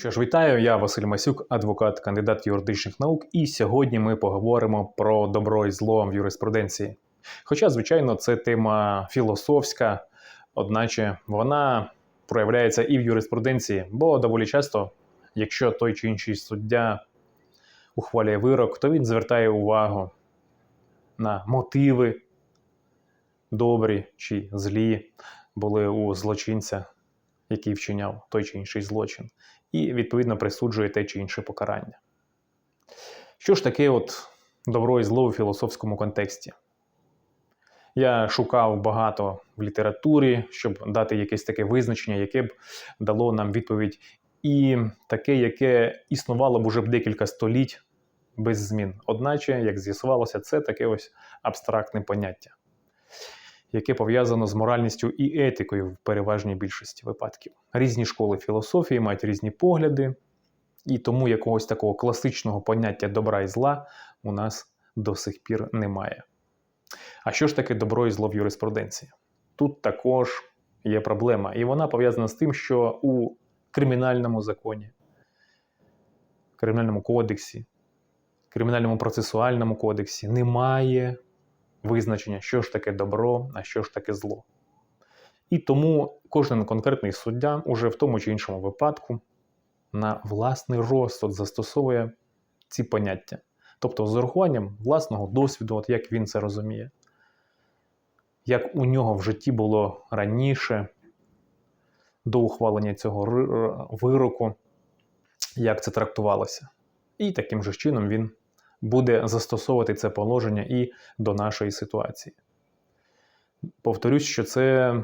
що ж, вітаю, я Василь Масюк, адвокат, кандидат юридичних наук, і сьогодні ми поговоримо про добро і зло в юриспруденції. Хоча, звичайно, це тема філософська, одначе вона проявляється і в юриспруденції, бо доволі часто, якщо той чи інший суддя ухвалює вирок, то він звертає увагу на мотиви, добрі чи злі були у злочинця, який вчиняв той чи інший злочин, і відповідно присуджує те чи інше покарання. Що ж таке от добро і зло у філософському контексті? Я шукав багато в літературі, щоб дати якесь таке визначення, яке б дало нам відповідь, і таке, яке існувало б уже б декілька століть без змін. Одначе, як з'ясувалося, це таке ось абстрактне поняття, яке пов'язано з моральністю і етикою в переважній більшості випадків. Різні школи філософії мають різні погляди, і тому якогось такого класичного поняття добра і зла у нас до сих пір немає. А що ж таке добро і зло в юриспруденції? Тут також є проблема, і вона пов'язана з тим, що у кримінальному законі, кримінальному кодексі, кримінальному процесуальному кодексі немає визначення, що ж таке добро, а що ж таке зло. І тому кожен конкретний суддя уже в тому чи іншому випадку на власний розсуд застосовує ці поняття. Тобто з урахуванням власного досвіду, от як він це розуміє, як у нього в житті було раніше до ухвалення цього вироку, як це трактувалося. І таким же чином він буде застосовувати це положення і до нашої ситуації. Повторюсь, що це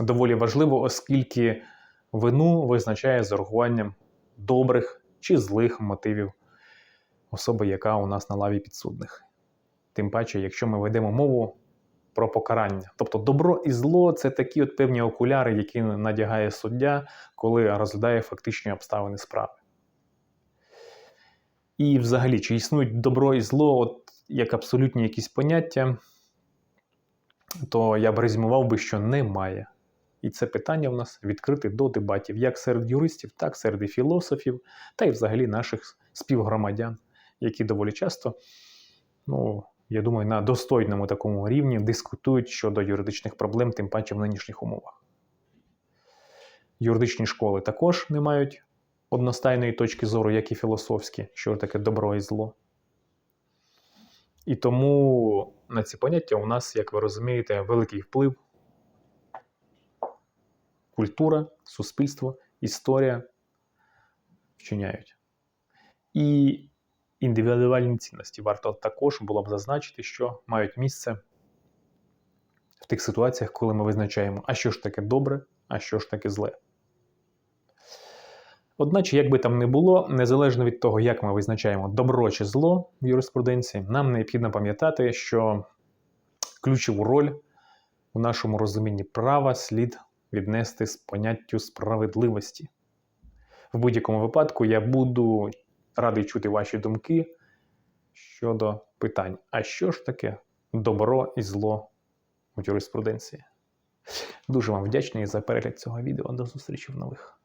доволі важливо, оскільки вину визначає з урахуванням добрих чи злих мотивів особи, яка у нас на лаві підсудних. Тим паче, якщо ми ведемо мову про покарання. Тобто добро і зло це такі от певні окуляри, які надягає суддя, коли розглядає фактичні обставини справи. І взагалі, чи існують добро і зло, от як абсолютні якісь поняття, то я б резюмував би, що немає. І це питання в нас відкрите до дебатів як серед юристів, так серед філософів, та й взагалі наших співгромадян, які доволі часто, ну, я думаю, на достойному такому рівні дискутують щодо юридичних проблем, тим паче в нинішніх умовах. Юридичні школи також не мають одностайної точки зору, як і філософські, що таке добро і зло. І тому на ці поняття у нас, як ви розумієте, великий вплив культура, суспільство, історія вчиняють. І індивідуальні цінності варто також було б зазначити, що мають місце в тих ситуаціях, коли ми визначаємо, а що ж таке добре, а що ж таке зле. Одначе, як би там не було, незалежно від того, як ми визначаємо добро чи зло в юриспруденції, нам необхідно пам'ятати, що ключову роль у нашому розумінні права слід віднести з поняттю справедливості. В будь-якому випадку я буду радий чути ваші думки щодо питань, а що ж таке добро і зло у юриспруденції? Дуже вам вдячний за перегляд цього відео. До зустрічі в нових.